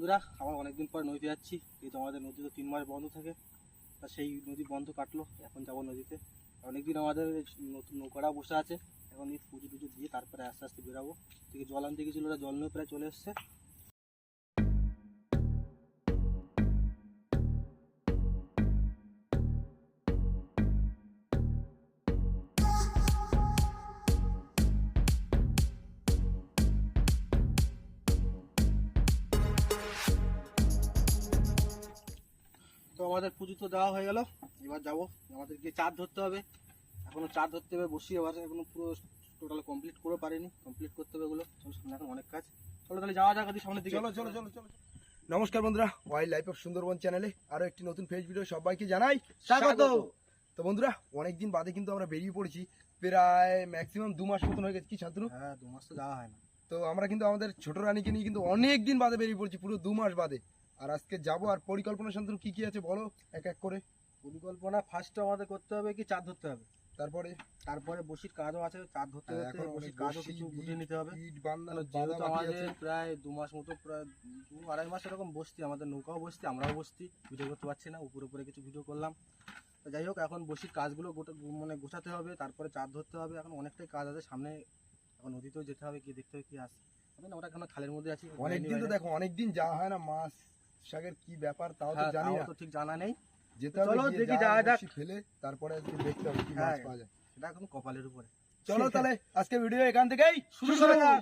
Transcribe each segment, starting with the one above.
বন্ধুরা আবার অনেকদিন পর নদীতে যাচ্ছি, যেহেতু আমাদের নদী তো তিন মাস বন্ধ থাকে, তা সেই নদী বন্ধ কাটলো, এখন যাব নদীতে। অনেকদিন আমাদের নতুন নৌকাটা বসে আছে, এখন এই পুজো টুজো দিয়ে তারপরে আস্তে আস্তে বেরোবো। থেকে জল আনতে গেছিল, ওরা জল নিয়ে প্রায় চলে এসছে। আমাদের পুজো তো দেওয়া হয়ে গেল। এবার যাব। আমাদের গিয়ে চার ধরতে হবে। এখনও চার ধরতে হবে বসি এবার এখনও পুরো টোটাল কমপ্লিট করে পারিনি। কমপ্লিট করতে হবে এগুলো। সামনে এখন অনেক কাজ। চলো তাহলে যাওয়া যাক সামনের দিকে। চলো চলো চলো চলো নমস্কার বন্ধুরা ওয়াইল্ড লাইফ অফ সুন্দরবন চ্যানেলে আরও একটি নতুন ফেস ভিডিও সবাইকে জানাই স্বাগত। তো বন্ধুরা অনেকদিন বাদে কিন্তু আমরা বেরিয়ে পড়েছি। প্রায় ম্যাক্সিমাম দু মাস মতন হয়ে গেছে। কি শান্তনু? হ্যাঁ দু মাস তো যাওয়া হয় না। তো আমরা কিন্তু আমাদের ছোট রানীকে নিয়ে কিন্তু অনেক দিন বাদে বেরিয়ে পড়ছি পুরো দু মাস বাদে। আর আজকে যাব আর পরিকল্পনা শান্তনু কি কি আছে বলো এক এক করে। পরিকল্পনা ফার্স্টে আমাদের করতে হবে কি চার ধরতে হবে। তারপরে? তারপরে বসির কাজও আছে চার ধরতে হ্যাঁ, ধরতে এখন বসির কাজও কিছু গুটিয়ে নিতে হবে। ইট বান্ধানো যেহেতু আমাদের। প্রায় দু মাস মতো প্রায় দু আড়াই মাস এরকম বসতি আমাদের নৌকাও বসতি আমরাও বসতি ভিডিও করতে পারছি না উপরে উপরে কিছু ভিডিও করলাম। যাই হোক এখন বসির কাজগুলো গোটা মানে গোছাতে হবে তারপরে চার ধরতে হবে এখন অনেকটাই কাজ আছে সামনে এখন নদীতেও যেতে হবে কি দেখতে হবে কি আসে হবে না ওটা এখন খালের মধ্যে আছি অনেকদিন তো দেখো অনেকদিন যাওয়া হয় না মাছ শাকের কি ব্যাপার তাও তো হ্যাঁ, জানি না। তো ঠিক জানা নেই। যেতে চলো, দেখি যাওয়া যাক। ফেলে তারপরে আজকে দেখতে হবে কি মাছ হ্যাঁ। পাওয়া যায়। সেটা এখন কপালের উপরে। চলো তাহলে আজকে ভিডিও এখান থেকেই শুরু করে। দাও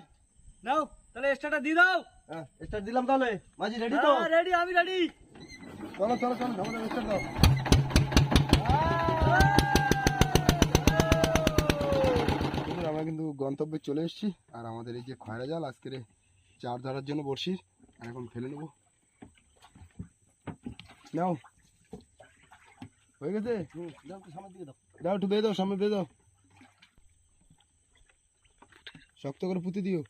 নাও তাহলে স্টার্টটা দিয়ে দাও। হ্যাঁ স্টার্ট দিলাম তাহলে। মাঝি রেডি তো? রেডি আমি রেডি চলো চলো চলো আমাদের স্টার্ট দাও। আমরা কিন্তু গন্তব্যে চলে এসেছি। আর আমাদের এই যে খয়রা জাল আজকের চার ধরার জন্য আর এখন ফেলে নেব। নাও। হয়ে গেছে? দাও একটু বেয়ে দাও, সামনে বেয়ে দাও। শক্ত করে পুঁতে দিও।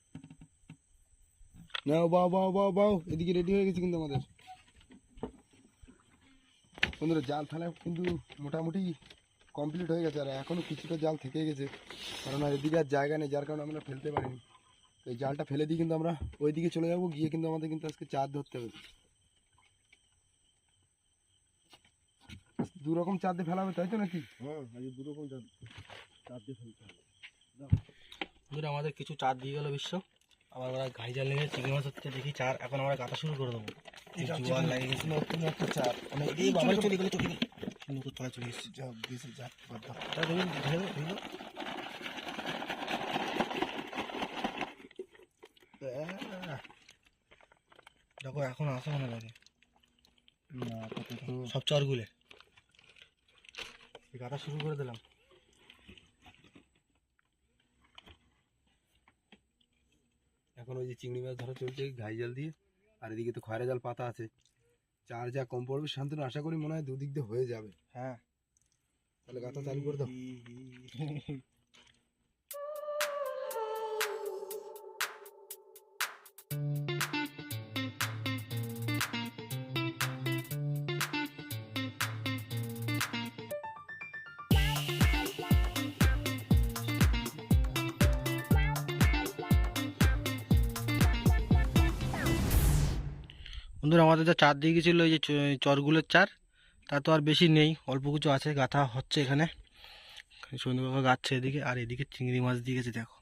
নাও, বাও বাও বাও বাও, এদিকে রেডি হয়ে গেছে কিন্তু আমাদের। বন্ধুরা, জাল ফেলা কিন্তু মোটামুটি কমপ্লিট হয়ে গেছে, আর এখনও কিছুটা জাল থেকে গেছে। কারণ আর এদিকে আর জায়গা নেই, যার কারণে আমরা ফেলতে পারিনি। এই জালটা ফেলে দিয়ে কিন্তু আমরা ওই দিকে চলে যাব, গিয়ে কিন্তু আমাদের কিন্তু আজকে চার ধরতে হবে। দু রকম চার দিয়ে ফেলাবে তাই তো নাকি? হ্যাঁ আজকে দু রকম চার দিয়ে ফেলতে হবে। আমাদের কিছু চার দিয়ে গেল বিশ্ব। আবার ওরা ঘাই জাল লেগে চিংড়ি মাছ হচ্ছে দেখি চার এখন আমরা কাটা শুরু করে দেবো। জোয়ার লাগে গেছে নতুন একটা চার মানে এই বাবা চলে গেলে চলে গেলে। নতুন তলায় চলে গেছে। যা বেশি যা তা ধরুন ধরে ধরে ধরে দেখো এখন আসে মনে লাগে না সব চরগুলে। গাটা শুরু করে দিলাম। এখন ওই যে চিংড়ি মাছ ধরা চলছে ঘাই জাল দিয়ে। আর এদিকে তো খয়রা জাল পাতা আছে। চার যা কম পড়বে শান্তনু আশা করি মনে হয় দুদিক দিয়ে হয়ে যাবে। হ্যাঁ। তাহলে গাতা চালু করে দাও। বন্ধুরা আমাদের যা চার দিয়ে গেছিল এই যে চরগুলোর চার। তা তো আর বেশি নেই অল্প কিছু আছে গাথা হচ্ছে এখানে। সন্ধ্যে গাচ্ছে এদিকে আর এদিকে চিংড়ি মাছ দিয়ে গেছে দেখো।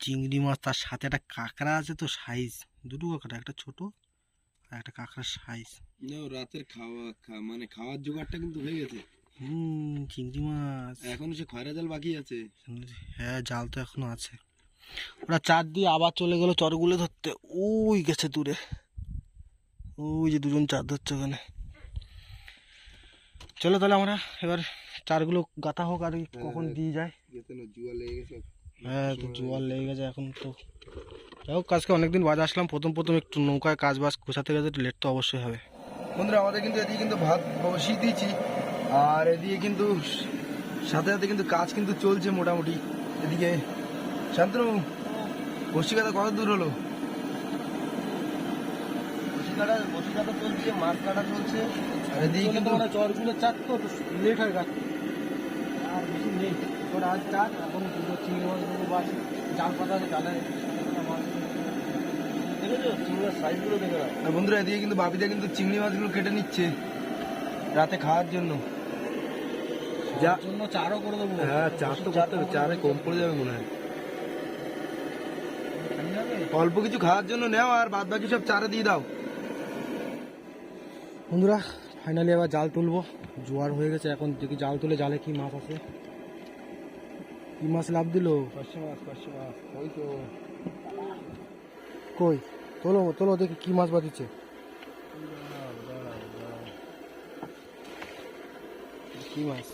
চিংড়ি মাছ তার সাথে একটা কাঁকড়া আছে তো সাইজ দুটো কাঁকড়া একটা ছোট আর একটা কাঁকড়ার সাইজ রাতের খাওয়া মানে খাওয়ার জোগাড়টা কিন্তু হয়ে গেছে। হুম চিংড়ি মাছ। এখনও সে খয়রা জাল বাকি আছে। হ্যাঁ জাল তো এখনও আছে। ওরা চার দিয়ে আবার চলে গেল চরগুলো ধরতে। ওই গেছে দূরে। ওই যে দুজন চার ধরছে ওখানে। চলো তাহলে আমরা এবার চারগুলো গাতা হোক আর কি কখন দিয়ে যায়। হ্যাঁ তো জোয়ার লেগে গেছে এখন তো। যাই হোক আজকে অনেকদিন বাজে আসলাম। প্রথম প্রথম একটু নৌকায় কাজ বাজ গোছাতে গেছে একটু লেট তো অবশ্যই হবে। বন্ধুরা আমাদের কিন্তু এদিকে কিন্তু ভাত বসিয়ে দিয়েছি। আর এদিকে কিন্তু সাথে সাথে কিন্তু কাজ কিন্তু চলছে মোটামুটি। এদিকে শান্তনু বসি কাটা কত দূর হলো? কাটা বসি কাটা চলছে মাছ কাটা চলছে। এদিকে কিন্তু চরগুলো চার তো লেট হয়ে আর বেশি নেই আজ এখন দুটো চিংড়ি মাছ বাস জাল পাতা জালে বন্ধুরা এদিকে কিন্তু বাপিদা কিন্তু চিংড়ি মাছগুলো কেটে নিচ্ছে রাতে খাওয়ার জন্য। যা জন্য চারও করে দেবো। হ্যাঁ চার তো করতে হবে চারে কম পড়ে যাবে মনে হয়। অল্প কিছু খাওয়ার জন্য নেও আর বাদ বাকি সব চারে দিয়ে দাও। বন্ধুরা ফাইনালি আবার জাল তুলবো। জোয়ার হয়ে গেছে এখন দেখি জাল তুলে জালে কি মাছ আছে। কি মাছ লাভ দিল? কই? তোলো তোলো দেখি কি মাছ বাঁধিচ্ছে কি মাছ?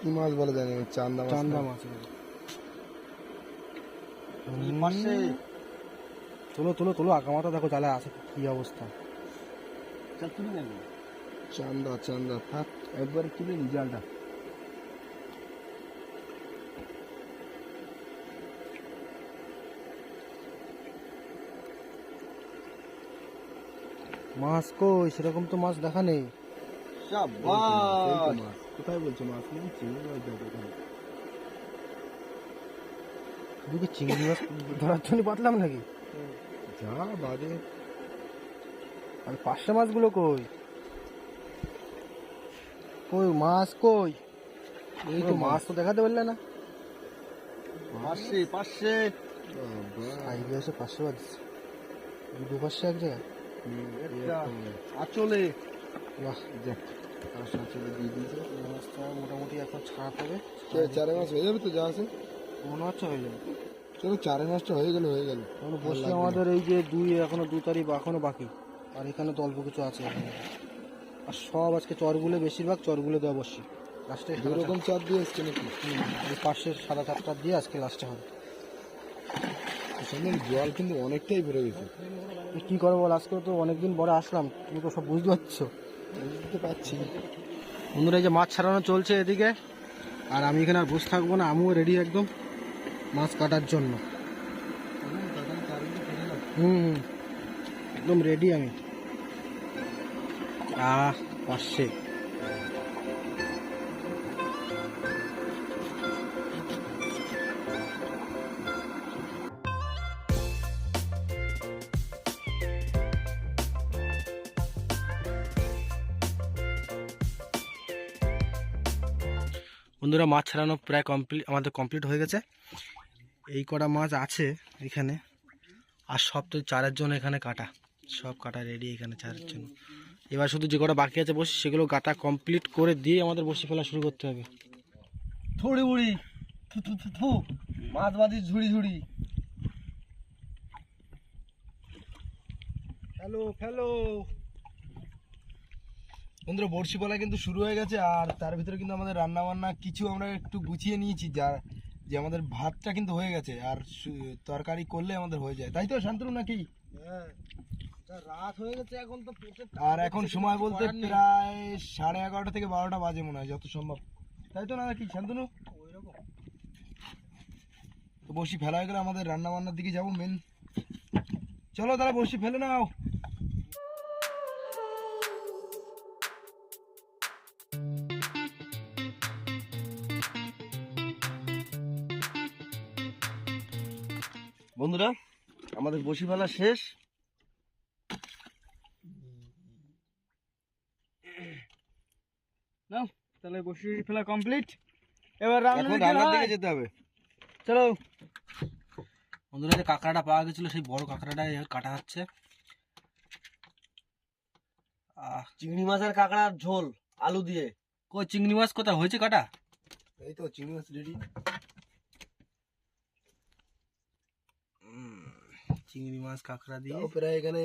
কি মাছ বলে জানি চান্দা মাছ চান্দা? মাছ তোলো তোলো তোলো আঁকামাটা দেখো জালে আছে কি অবস্থা। চান্দা চান্দা থাক একবার তুলে নি জালটা। মাছ কই? সেরকম তো মাছ দেখা নেই। কোথায় বলছো মাছ? নেই চিংড়ি মাছ কি চিংড়ি মাছ ধরার জন্য পাতলাম নাকি? যা বাজে। আর পাঁচশো মাছগুলো কই? কই মাছ কই? এই তো মাছ। তো দেখাতে পারলে না। পাঁচশো বাজছে দুটো পাঁচশো এক জায়গায়? আচলে। বাহ। দেখ পাঁচশো আচলে দিয়ে দিয়েছে। মাছটা মোটামুটি এখন ছাড়াতে হবে চারে মাছ হয়ে যাবে তো যা আছে? মনে হচ্ছে হয়ে যাবে। চলো চারে মাছটা হয়ে গেল হয়ে গেল। বসে আমাদের এই যে দুই এখনও দু তারিখ এখনও বাকি। আর এখানে তো অল্প কিছু আছে। আর সব আজকে চরগুলো বেশিরভাগ চরগুলো দেওয়া বসি লাস্টে দু রকম চাপ দিয়ে এসছে নাকি? এই পাশের সাদা চারটা দিয়ে আজকে লাস্টে হবে। জল কিন্তু অনেকটাই ভরে গেছে। কি করব বল আজকে তো অনেকদিন পরে আসলাম। তুমি তো সব বুঝতে পারছ। বুঝতে পারছি। বন্ধুরা এই যে মাছ ছাড়ানো চলছে এদিকে। আর আমি এখানে আর বসে থাকব না আমিও রেডি একদম মাছ কাটার জন্য। হুম হুম। একদম রেডি আমি। আহ, পাশে। বন্ধুরা, মাছ ছাড়ানো প্রায় কমপ্লিট আমাদের কমপ্লিট হয়ে গেছে। এই কটা মাছ আছে এখানে, আর সব তো চারের জন্য এখানে কাটা। সব কাটা রেডি এখানে চারের জন্য। এবার শুধু যে কটা বাকি আছে বসি সেগুলো গাটা কমপ্লিট করে দিয়ে আমাদের বসে ফেলা শুরু করতে হবে। থুড়ি উড়ি থু থু থু থু মাছ বাজি ঝুড়ি ঝুড়ি। হ্যালো হ্যালো বন্ধুরা বড়শি বলা কিন্তু শুরু হয়ে গেছে আর তার ভিতরে কিন্তু আমাদের রান্না বান্না কিছু আমরা একটু গুছিয়ে নিয়েছি যা যে আমাদের ভাতটা কিন্তু হয়ে গেছে আর তরকারি করলে আমাদের হয়ে যায়। তাই তো শান্তনু নাকি? হ্যাঁ। রাত হয়ে গেছে এখন তো আর এখন সময় বলতে প্রায় সাড়ে এগারোটা থেকে বারোটা বাজে মনে হয় যত সম্ভব। তাই তো না কি শান্তনু? তো বসি ফেলা হয়ে গেলে আমাদের রান্না বান্নার দিকে যাব মেন চলো তাহলে বসি ফেলে নাও। বন্ধুরা আমাদের বসি ফেলা শেষ তাহলে বসে ফেলা কমপ্লিট এবার এখন রান্নার দিকে যেতে হবে। চলো। বন্ধুরা যে কাঁকড়াটা পাওয়া গেছিল সেই বড় কাঁকড়াটা এবার কাটা হচ্ছে। আহ চিংড়ি মাছের কাঁকড়ার ঝোল আলু দিয়ে। কই চিংড়ি মাছ কোথায়? হয়েছে কাটা? এই তো চিংড়ি মাছ রেডি চিংড়ি মাছ কাঁকড়া দিয়ে। প্রায় এখানে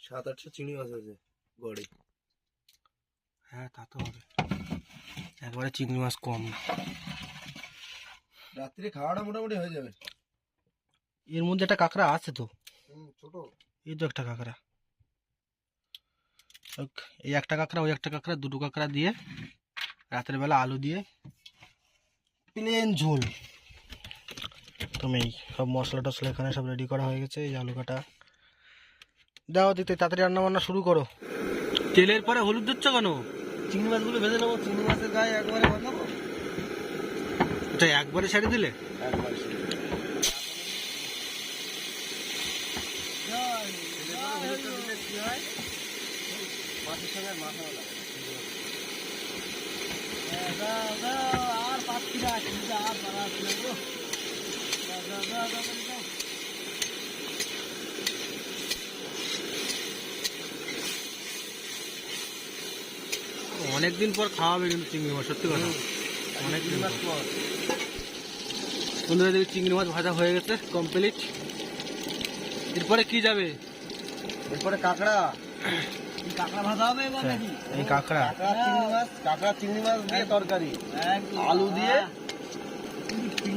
সাত আটশো চিংড়ি মাছ আছে গড়ে। হ্যাঁ তা তো হবে। একবারে চিংড়ি মাছ কম। না রাত্রে খাওয়াটা মোটামুটি হয়ে যাবে। এর মধ্যে একটা কাঁকড়া আছে তো। ছোট। এই তো একটা কাঁকড়া। এই একটা কাঁকড়া ওই একটা কাঁকড়া দুটো কাঁকড়া দিয়ে রাতের বেলা আলু দিয়ে প্লেন ঝোল। তুমি সব মশলা টশলা এখানে সব রেডি করা হয়ে গেছে এই আলু কাটা। দাও দিতে তাড়াতাড়ি রান্না বান্না শুরু করো। তেলের পরে হলুদ দিচ্ছ কেন? চিংড়ি মাছগুলো ভেজে নেব চিংড়ি মাছের গায়ে একবারে বাঁধাবো এটা একবারে ছেড়ে দিলে একবারে কি হয় মাছের সঙ্গে আর মাথাও লাগে না। আর পাচ্ছি না আর পারা যাচ্ছে না গো। দাও, দাও, দাও, দাও, দাও, দাও। অনেকদিন পর খাওয়া হবে কিন্তু চিংড়ি মাছ সত্যি কথা। অনেক মাস পর। বন্ধুরা দেখি চিংড়ি মাছ ভাজা হয়ে গেছে কমপ্লিট এরপরে কি যাবে? এরপরে কাঁকড়া। কাঁকড়া ভাজা হবে এবার নাকি? এই কাঁকড়া। কাঁকড়া চিংড়ি মাছ কাঁকড়া চিংড়ি মাছ দিয়ে তরকারি। আলু দিয়ে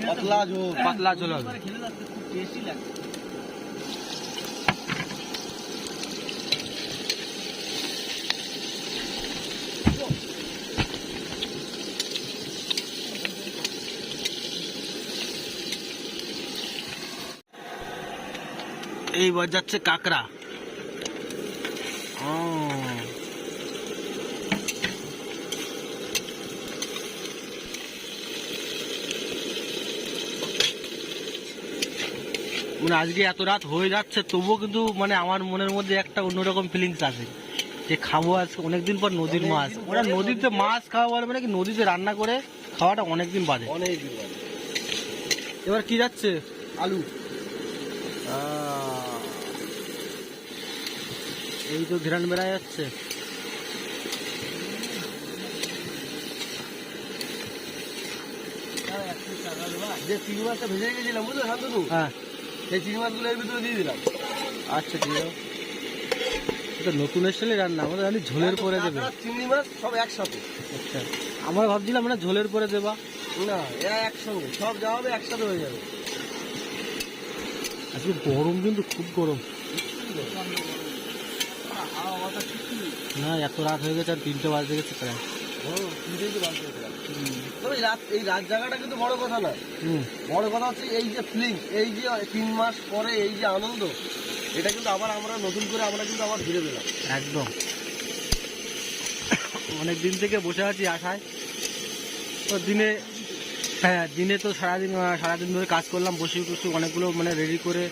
পাতলা ঝোল। পাতলা ঝোল হবে। খেলে যাচ্ছে খুব টেস্টি লাগে এইবার যাচ্ছে কাঁকড়া। ও। মানে আজকে এত রাত হয়ে যাচ্ছে তবুও কিন্তু মানে আমার মনের মধ্যে একটা অন্যরকম ফিলিংস আছে। যে খাব আজকে অনেকদিন পর নদীর মাছ। ওরা নদীতে মাছ। খাওয়া বলে মানে কি নদীতে রান্না করে খাওয়াটা অনেকদিন বাদে। অনেক দিন বাদে। এবার কি যাচ্ছে? আলু। আহ, এই তো ঘেরান বেড়া যাচ্ছে। যে চিংড়ি মাছটা ভেজে গেছিলাম বুঝলো শান্তনু? হ্যাঁ। সেই চিংড়ি মাছগুলো এর ভিতরে দিয়ে দিলাম। আচ্ছা ঠিক আছে। এটা নতুন স্টাইলে রান্না? আমাদের জানি ঝোলের পরে দেবে। চিংড়ি মাছ সব একসাথে। আচ্ছা আমরা ভাবছিলাম মানে ঝোলের পরে দেবা। না এরা একসঙ্গে সব যা হবে একসাথে হয়ে যাবে। আজকে গরম কিন্তু খুব গরম। না এত রাত হয়ে গেছে আর তিনটে বাজতে গেছে প্রায়। এই রাত জায়গাটা কিন্তু বড় কথা না বড় কথা হচ্ছে এই যে ফিলিং এই যে তিন মাস পরে এই যে আনন্দ এটা কিন্তু আবার আমরা নতুন করে আমরা কিন্তু আবার ফিরে পেলাম একদম। অনেক দিন থেকে বসে আছি আশায়। তো দিনে হ্যাঁ দিনে তো সারাদিন সারাদিন ধরে কাজ করলাম বসে বসে অনেকগুলো মানে রেডি করে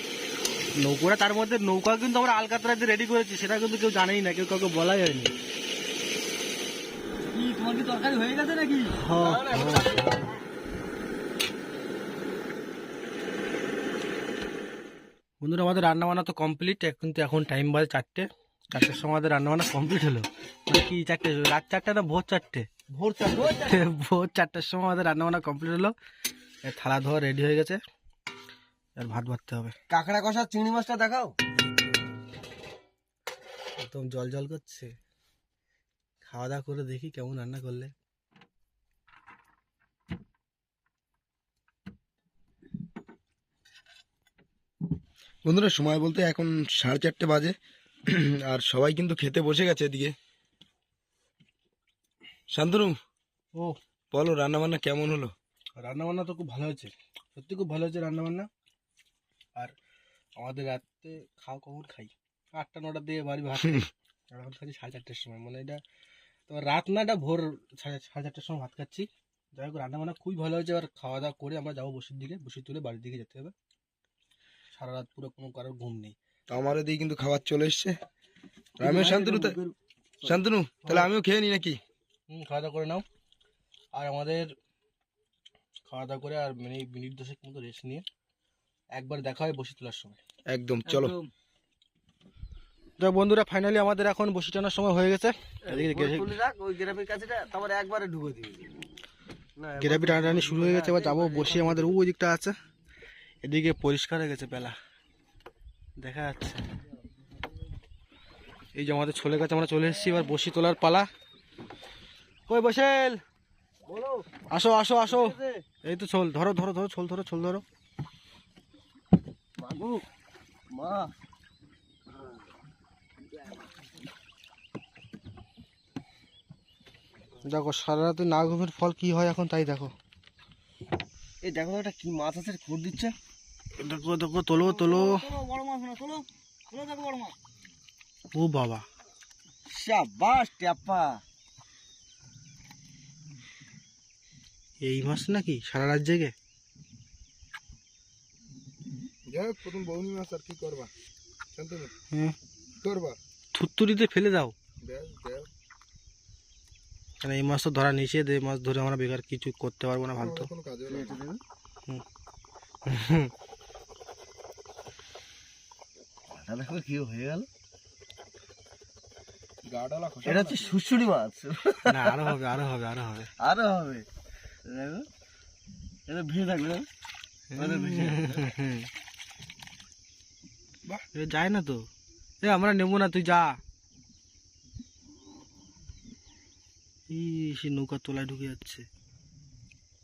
নৌকোটা তার মধ্যে নৌকা কিন্তু আমরা আলকাতরাতে রেডি করেছি সেটা কিন্তু কেউ জানেই না কেউ কাউকে বলাই হয়নি। কি তোমার কি তরকারি হয়ে গেছে নাকি? বন্ধুরা আমাদের রান্না বান্না তো কমপ্লিট কিন্তু এখন টাইম বাজে চারটে। চারটের সময় আমাদের রান্না বান্না কমপ্লিট হলো। মানে কি চারটে? রাত চারটে না ভোর চারটে? ভোর চারটে। ভোর চারটের সময় আমাদের রান্না বান্না কমপ্লিট হলো থালা ধোয়া রেডি হয়ে গেছে। আর ভাত ভাততে হবে। কাঁকড়া কষা চিংড়ি মাছটা দেখাও। একদম জল জল করছে। খাওয়া দাওয়া করে দেখি কেমন রান্না করলে। বন্ধুরা সময় বলতে এখন সাড়ে চারটে বাজে। আর সবাই কিন্তু খেতে বসে গেছে এদিকে। শান্তনু ও। বলো রান্না বান্না কেমন হলো? রান্না বান্না তো খুব ভালো হয়েছে। সত্যি খুব ভালো হয়েছে রান্না বান্না আর আমাদের রাতে খাওয়া কখন খাই? আটটা নটা দিয়ে বাড়ি ভাত। আর এখন খাচ্ছি সাড়ে চারটের সময়। মানে এটা তো রাত না এটা ভোর সাড়ে সাড়ে চারটের সময় ভাত খাচ্ছি। যাই হোক রান্না বান্না খুবই ভালো হয়েছে। আর খাওয়া দাওয়া করে আমরা যাব বসির দিকে। বসি তুলে বাড়ির দিকে যেতে হবে। সারা রাত পুরো কোনো কারোর ঘুম নেই। তো আমার এদিকে কিন্তু খাবার চলে এসছে। আমিও শান্তনু শান্তনু তাহলে আমিও খেয়ে নি নাকি? হুম খাওয়া দাওয়া করে নাও। আর আমাদের খাওয়া দাওয়া করে আর মিনিট মিনিট দশেক মতো রেস্ট নিয়ে একবার দেখা হয় বসি তোলার সময়। একদম চলো। তো বন্ধুরা ফাইনালি আমাদের এখন বসি টানার সময় হয়ে গেছে। গ্রাফি টানাটানি শুরু হয়ে গেছে এবার যাব বসি আমাদের ওই দিকটা আছে। এদিকে পরিষ্কার হয়ে গেছে বেলা। দেখা যাচ্ছে। এই যে আমাদের ছোলে গাছ আমরা চলে এসেছি এবার বসি তোলার পালা। কই বসেল? আসো আসো আসো। এই তো ছোল ধরো ধরো ধরো ছোল ধরো ছোল ধরো। মা। দেখো সারা রাতে না ঘুমের ফল কি হয় এখন তাই দেখো। এই দেখো তো একটা কি মাছ আছে খুঁড় দিচ্ছে। দেখো দেখো তোলো। তোলো বড় মাছ না তোলো। তোলো দেখো বড় মাছ। ও বাবা। শাবাশ ট্যাপা। এই মাছ নাকি সারা রাত জেগে? যাই হোক প্রথম বৌনি মাছ আর কি করবা? শান্তনু হ্যাঁ। থুত্তুরিতে ফেলে দাও। কারণ এই মাছ তো ধরা নিষেধ এই মাছ ধরে আমরা বেকার কিছু করতে পারব না ভালো কোনো কাজে লাগে না। এটা দেখো কি হয়ে গেল। এটা হচ্ছে শুশুড়ি মাছ। না আরও হবে আরও হবে আরও হবে। আরও হবে। দেখো এটা ভেজে থাকবে যায় না তো। এ আমরা নেব না তুই যা। সে নৌকা তোলায় ঢুকে যাচ্ছে।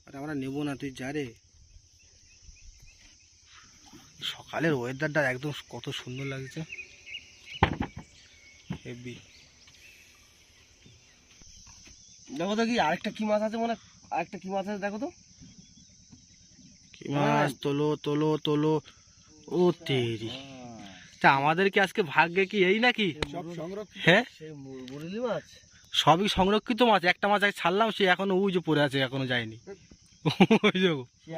আরে আমরা নেব না তুই যা রে। সকালের ওয়েদারটা একদম কত সুন্দর লাগছে। হেভি দেখো তো কি আরেকটা কি মাছ আছে মনে হয়? আরেকটা কি মাছ আছে দেখো তো। কি মাছ? তোলো তোলো তোলো। ও তেরি। তা আমাদের কি আজকে ভাগ্যে কি এই নাকি? হ্যাঁ সে মুরলি মাছ? সবই সংরক্ষিত মাছ একটা মাছ আগে ছাড়লাম সে এখনও যে পড়ে আছে এখনও যায়নি।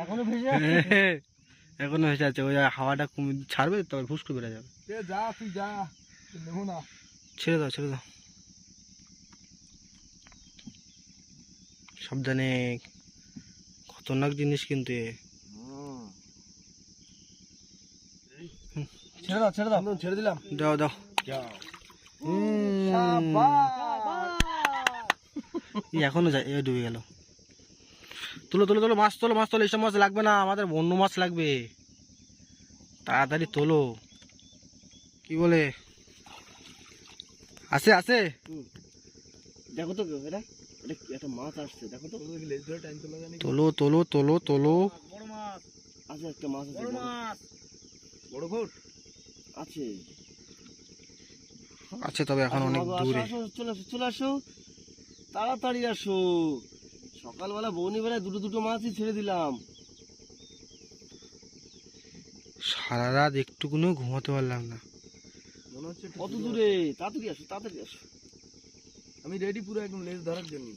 এখনও ভেজে আছে? হ্যাঁ, ওই হাওয়াটা কমে ছাড়বে তবে ফুসকো বেড়ে যাবে। যা যা তুই নেব না। ছেড়ে দাও ছেড়ে দাও। সাবধানে খতরনাক জিনিস কিন্তু হুম। ছেড়ে দাও ছেড়ে দাও। ছেড়ে দিলাম। দাও দাও। যাও। এখনও যায় এ ডুবে গেল। তোলো তোলো তোলো মাছ তোলো মাছ তোলো এইসব মাছ লাগবে না আমাদের অন্য মাছ লাগবে। তাড়াতাড়ি তোলো। কি বলে? আছে আছে। দেখো তো এটা এটা একটা মাছ আসছে দেখো তো। তোলা তোলো তোলো তোলো। আছে একটা মাছ আছে। বড় ঘোট? আছে। আছে তবে এখন অনেক দূরে। চলে আসো চলে আসো। তাড়াতাড়ি আসো। সকালবেলা বৌনি বেলায় দুটো দুটো মাছই ছেড়ে দিলাম। সারা রাত একটুকুনও ঘুমাতে পারলাম না। মনে হচ্ছে কত দূরে দূরে? তাড়াতাড়ি আসো তাড়াতাড়ি আসো। আমি রেডি পুরো একদম লেজ ধরার জন্য।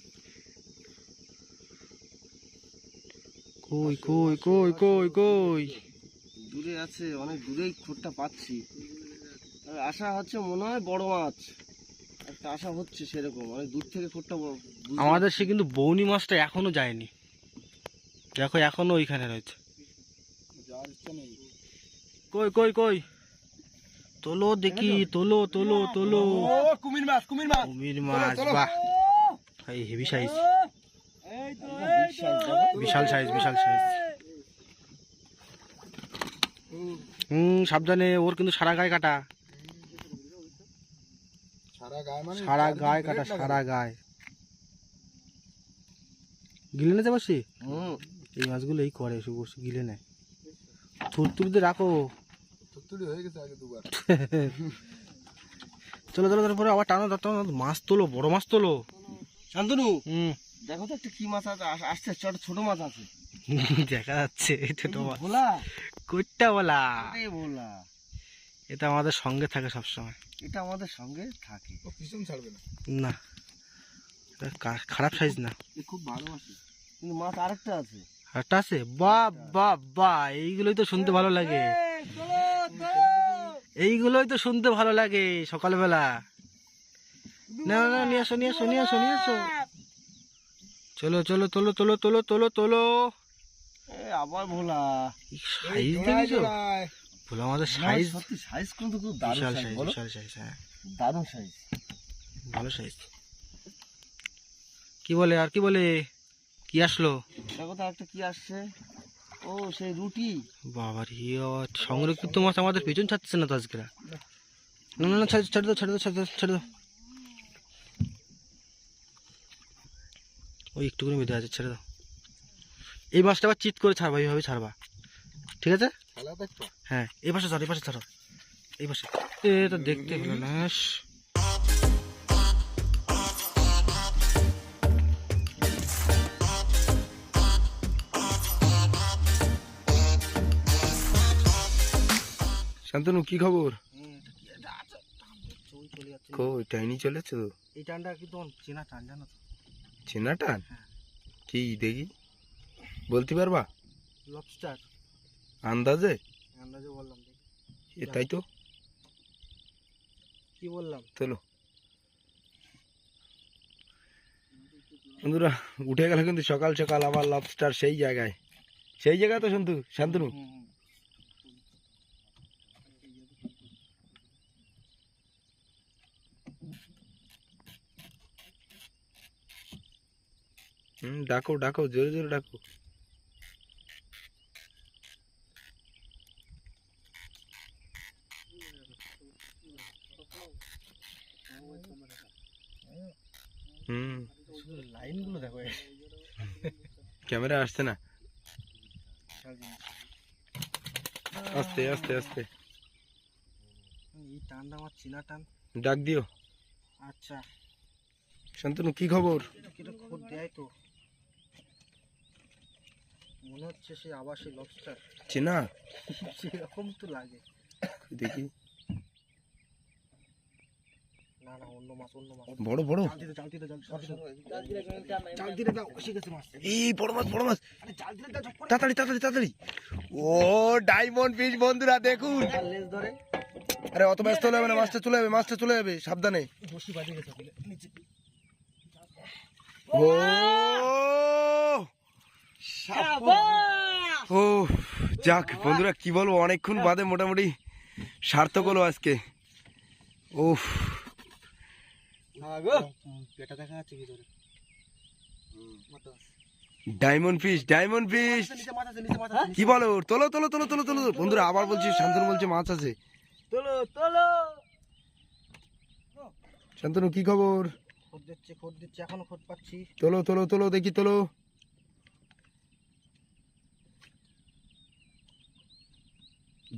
কই কই কই কই কই? দূরে আছে অনেক দূরেই খোরটা পাচ্ছি। আর আশা হচ্ছে মনে হয় বড় মাছ। একটা আশা হচ্ছে সেরকম অনেক দূর থেকে খোরটা আমাদের সে কিন্তু বৌনি মাছটা এখনও যায়নি। দেখো এখনও ওইখানে রয়েছে। কই কই কই? তোলো দেখি তোলো তোলো তোলো। কুমির মাছ কুমির মাছ। কুমির মাছ বাহ। এই হেভি সাইজ। বিশাল সাইজ বিশাল সাইজ হুম সাবধানে ওর কিন্তু সারা গায়ে কাটা। সারা গায়ে মানে সারা গায়ে কাটা সারা গায়ে। গিলে নিতে পারছি হুম। এই মাছগুলো এই করে শুভ গিলে নেয় থুর তুলতে রাখো। হয়ে গেছে দুবার। চলো চলো তারপরে আবার টানো টানো। মাছ তোলো বড় মাছ তোলো। শান্তনু হুম। দেখো তো একটা কি মাছ আছে আস- আসছে ছোট ছোট মাছ আছে। দেখা যাচ্ছে ছোট মাছ। ভোলা কইটা বলা। এটা আমাদের সঙ্গে থাকে সবসময়। এটা আমাদের সঙ্গে থাকে। ও পিছন ছাড়বে না। না। এটা খারাপ সাইজ না। এ খুব ভালোবাসে কিন্তু মাছ আরেকটা আছে। একটা আছে? বা বা বা এইগুলোই তো শুনতে ভালো লাগে। এইগুলোই তো শুনতে ভালো লাগে সকালবেলা। না না নিয়ে আসো নিয়ে আসো নিয়ে আসো নিয়ে আসো। চলো চলো তোলো তোলো তোলো তোলো তোলো। আবার ভোলা। সাইজ দেখেছ। আমাদের সাইজ সত্যি সাইজ কিন্তু খুব দারুণ সাইজ সাইজ বিশাল সাইজ হ্যাঁ। দারুণ সাইজ। ভালো সাইজ। কি বলে আর কি বলে? কি আসলো? দেখো তো একটা কি আসছে। ও সেই রুটি। বাবার সংরক্ষিত মাছ আমাদের পেছন ছাড়ছে না তো আজকে না। না না ছেড়ে ছেড়ে দাও ছেড়ে দাও ছেড়ে দাও ছেড়ে। দাও ওই একটুখানি বেঁধে আছে ছেড়ে দাও। এই মাছটা আবার চিট করে ছাড়বা এইভাবে ছাড়বা। ঠিক আছে? হ্যাঁ এই পাশে ছাড়ো এই পাশে ছাড়ো। এই পাশে। এ তো দেখতে হলো না শান্তনু কি খবর? কই টাইনি চলেছে তো? এই টানটা কিন্তু আমার চেনা টান জানো চেনা টান? কি দেখি? বলতে পারবা? লবস্টার আন্দাজে? আন্দাজে বললাম এ তাই তো। কি বললাম? চলো। বন্ধুরা উঠে গেল কিন্তু সকাল সকাল আবার লবস্টার সেই জায়গায়। সেই জায়গায় তো শান্তু শান্তনু। হুম ডাকো ডাকো জোরে জোরে ডাকো। হুম। লাইনগুলো দেখো। ক্যামেরা আসছে না। আস্তে আস্তে আস্তে। এই টানটা আমার চিনা টান। ডাক দিও। আচ্ছা। শান্তনু কি খবর? খোঁজ দেয় তো। মনে হচ্ছে সে আবার সেই লবস্টার চেনা? সেরকম তো লাগে। দেখি। না না অন্য মাছ অন্য মাছ। বড় বড়। জাল দিতে জাল জাল দিতে। দাও শিখে গেছে মাছ। এই বড় মাছ বড় মাছ। আরে জাল দিতে দাও তাড়াতাড়ি তাড়াতাড়ি তাড়াতাড়ি। ও ডায়মন্ড ফিশ বন্ধুরা দেখুন। লেজ ধরে। আরে অত ব্যস্ত হলে হবে না মাছটা চলে যাবে মাছটা চলে যাবে সাবধানে। বসি বাজে গেছে নিচে। ও ও যাক বন্ধুরা কি বলব অনেকক্ষণ বাদে মোটামুটি সার্থক হলো আজকে। উফ। পেটা দেখা যাচ্ছে ভিতরে। ডায়মন্ড ফিশ ডায়মন্ড ফিশ নিচে মাছ আছে নিচে মাছ আছে কি বলো? তোলো তোলো তোলো তোলো তোলো বন্ধুরা আবার বলছি শান্তনু বলছে মাছ আছে। তোলো তোলো। শান্তনু কি খবর? খোঁজ দিচ্ছে খোঁজ দিচ্ছে এখনও খোঁজ পাচ্ছি। তোলো তোলো তোলো দেখি তোলো।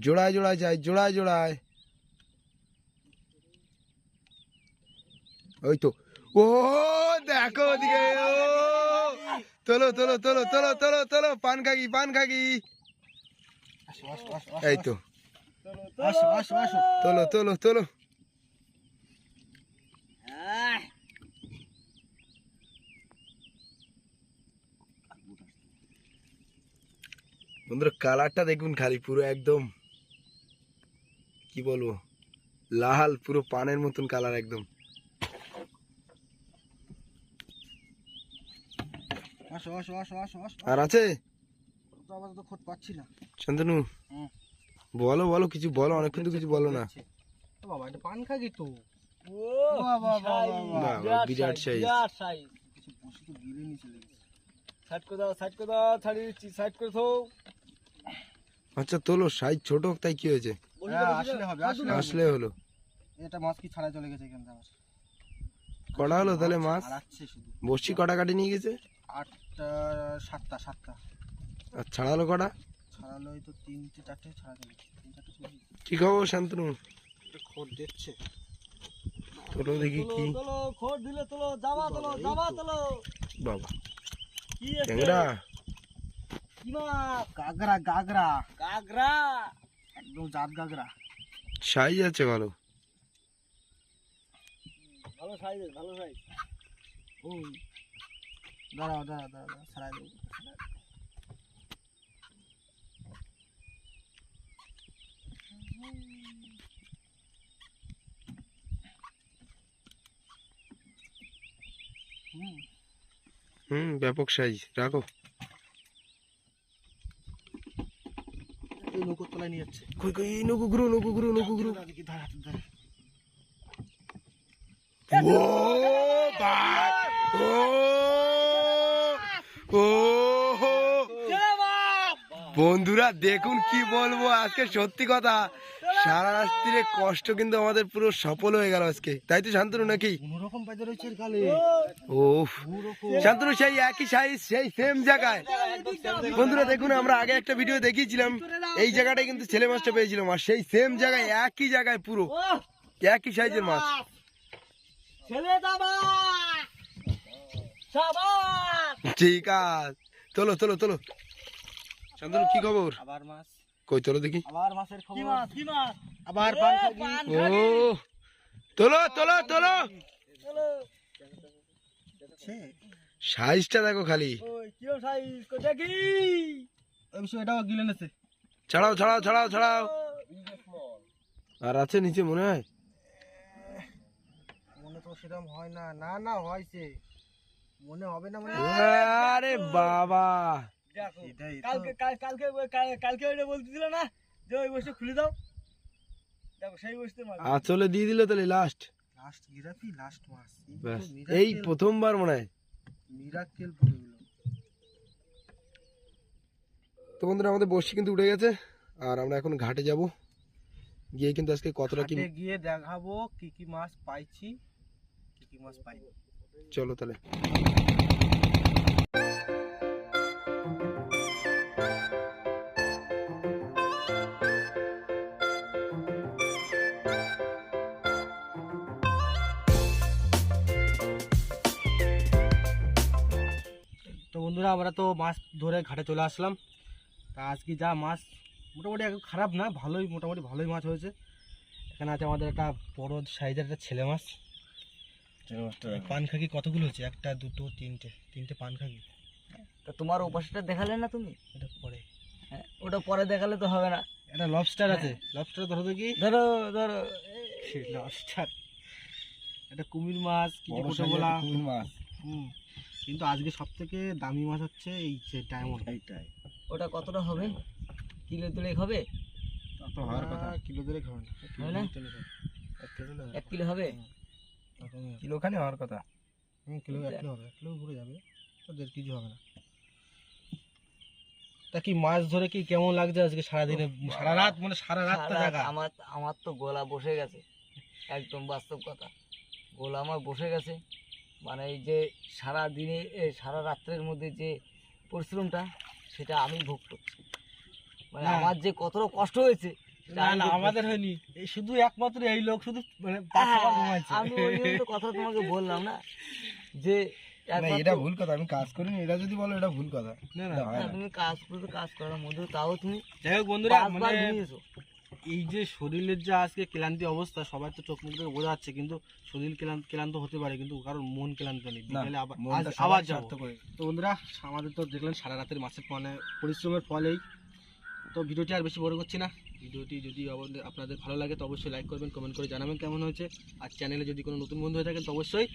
জোড়ায় জোড়ায় যাই জোড়ায় জোড়ায়। ওই তো। ও, দেখো ওদিকে, ও। তোলো তোলো তোলো তোলো তোলো তোলো, পান খাগি পান খাগি। এই তো। তোলো তোলো তোলো। বন্ধুরা, কালারটা দেখুন খালি, পুরো একদম, কি বলব, লাল, পুরো পানের মতন কালার একদম। আসো আসো আসো আসো আসো। আর আছে? তো আপাতত খোঁজ পাচ্ছি না। শান্তনু বলো বলো কিছু বলো অনেকক্ষণ তো কিছু বলো না। বাবা এটা পান খাগি তো? ও বাবা বাবা, বিরাট সাইজ কিছু বসে তো গিলে নিয়ে চলে গেছে। সাইড করে দাও সাইড করে দাও ছাড়ি দিচ্ছি সাইড করে দাও। আচ্ছা তোলো সাইজ ছোট তাই কি হয়েছে? হ্যাঁ, আসলে হবে আসলে আসলে হলো। এটা মাছ কি ছাড়া চলে গেছে এখান থেকে কটা হলো তাহলে মাছ? বসছি কটা কাটি নিয়ে গেছে? আটটা সাতটা সাতটা। আর ছাড়ালো কটা? ছাড়ালো এই তো তিনটে চারটে ছাড়া তিন চারটে কি খবর শান্তনু? খোঁজ দিচ্ছে তোলো দেখি কি। তোলো খোর দিলে তোলো জামা তোলো জামা তোলো। বাবা। কি ট্যাংরা কি মাছ গাগরা গাগরা। কাকড়া একদম জাত গাগরা। সাইজ আছে ভালো। ভালো সাইজ ভালো সাইজ। ওই দাঁড়াও দাঁড়াও দাঁড়াও দাঁড়াও দেবো হুম। হুম ব্যাপক সাইজ রাখো। নৌকোর তলায় নিয়ে যাচ্ছে। কই কই নৌকো ঘুরো নৌকো ঘুরো নৌকো দেখি দাঁড়া দাঁড়া ও ভাই ও ও বন্ধুরা দেখুন কি বলব আজকে সত্যি কথা। সারা রাত্রিরে কষ্ট কিন্তু আমাদের পুরো সফল হয়ে গেল আজকে। তাই তো শান্তনু নাকি? ও শান্তনু সেই একই সাইজ সেই সেম জায়গায়। বন্ধুরা দেখুন আমরা আগে একটা ভিডিও দেখিয়েছিলাম। এই জায়গাটায় কিন্তু ছেলে মাছটা পেয়েছিলাম আর সেই সেম জায়গায় একই জায়গায় পুরো। একই সাইজের মাছ। ছেলে ঠিক আছে। তোলো তোলো তোলো। শান্তনু কি খবর? আবার মাছ। কই তোলো দেখি। আবার মাছের কি মাছ কি মাছ? আবার পান ও তোলো তোলো তোলো। সাইজটা দেখো খালি। ওই কি সাইজ? কো দেখি। ওই এটাও গিলে নেছে। ছাড়াও ছাড়াও ছাড়াও ছাড়াও। আর আছে নিচে মনে হয়? সেরকম হয় না। না না হয়েছে। মনে হবে না মানে আরে বাবা। দেখো কালকে কালকে কাল- কালকে ওইটা বলতেছিল না? যে ওই বসে খুলে দাও। দেখো সেই বসতে আঁচলে দিয়ে দিল তাহলে লাস্ট লাস্ট গিরাপি লাস্ট মাস। এই প্রথমবার মনে হয়। এগুলো তো বন্ধুরা আমাদের বর্ষি কিন্তু উঠে গেছে। আর আমরা এখন ঘাটে যাব। গিয়ে কিন্তু আজকে কতটা কি গিয়ে দেখাবো কি কি মাছ পাইছি। কি মাছ পাইনি চলো তাহলে। তো বন্ধুরা আমরা তো মাছ ধরে ঘাটে চলে আসলাম। তা আজকে যা মাছ মোটামুটি একদম খারাপ না ভালোই মোটামুটি ভালোই মাছ হয়েছে। এখানে আছে আমাদের একটা বড় সাইজের একটা ছেলে মাছ। পানখাকি কতগুলো হচ্ছে? একটা দুটো তিনটে তিনটে পানখাকি। তা তোমার ওপাশটা দেখালে না তুমি? এটা পরে। হ্যাঁ, ওটা পরে দেখালে তো হবে না। একটা লবস্টার আছে। লবস্টার ধরো তো কি? ধরো ধরো। লবস্টার একটা কুমির মাছ কিছু বলা। কুমির মাছ। হুম। কিন্তু আজকে সব থেকে দামি মাছ হচ্ছে এই যে ডায়মন্ড এইটাই। ওটা কতটা হবে? কিলো তুলে হবে? তো হওয়ার কথা। কিলো ধরে না। হবে না? এক কিলো হবে। কিলোখানি হওয়ার কথা? হুম কিলো এক কিলো হবে এক কিলো ঘুরে যাবে তো দেড় কেজি হবে না। তা কি মাছ ধরে কি কেমন লাগছে আজকে সারাদিনে? সারা রাত মানে সারা রাত জায়গা আমার আমার তো গলা বসে গেছে একদম বাস্তব কথা। গলা আমার বসে গেছে মানে এই যে সারা দিনে এ, সারা রাত্রের মধ্যে যে পরিশ্রমটা সেটা আমি ভোগ করছি। মানে আমার যে কতটা কষ্ট হয়েছে না না আমাদের হয়নি। এই শুধু একমাত্র এই লোক শুধু মানে পাঁচ ছবার ঘুমাইছে। আমি ওই তো কথা তোমাকে বললাম না যে এটা ভুল কথা আমি কাজ করিনি এটা যদি বলো এটা ভুল কথা। না না এটা না, না। তুমি কাজ করে কাজ করার মধ্যে তাও তুমি যাই হোক বন্ধুরা মানে এই যে শরীরের যে আজকে ক্লান্তি অবস্থা সবার তো চোখ মুখ থেকে বোঝা যাচ্ছে কিন্তু শরীর ক্লান্ত ক্লান্ত হতে পারে কিন্তু কারণ মন ক্লান্ত নেই। বিকেলে আবার যাব। তো বন্ধুরা আমাদের তো দেখলেন সারা রাতের মাসের মানে পরিশ্রমের ফলেই। তো ভিডিওটি আর বেশি বড় করছি না। ভিডিওটি যদি আপনাদের ভালো লাগে তো অবশ্যই লাইক করবেন কমেন্ট করে জানাবেন কেমন হয়েছে। আর চ্যানেলে যদি কোনো নতুন বন্ধু হয়ে থাকেন তো অবশ্যই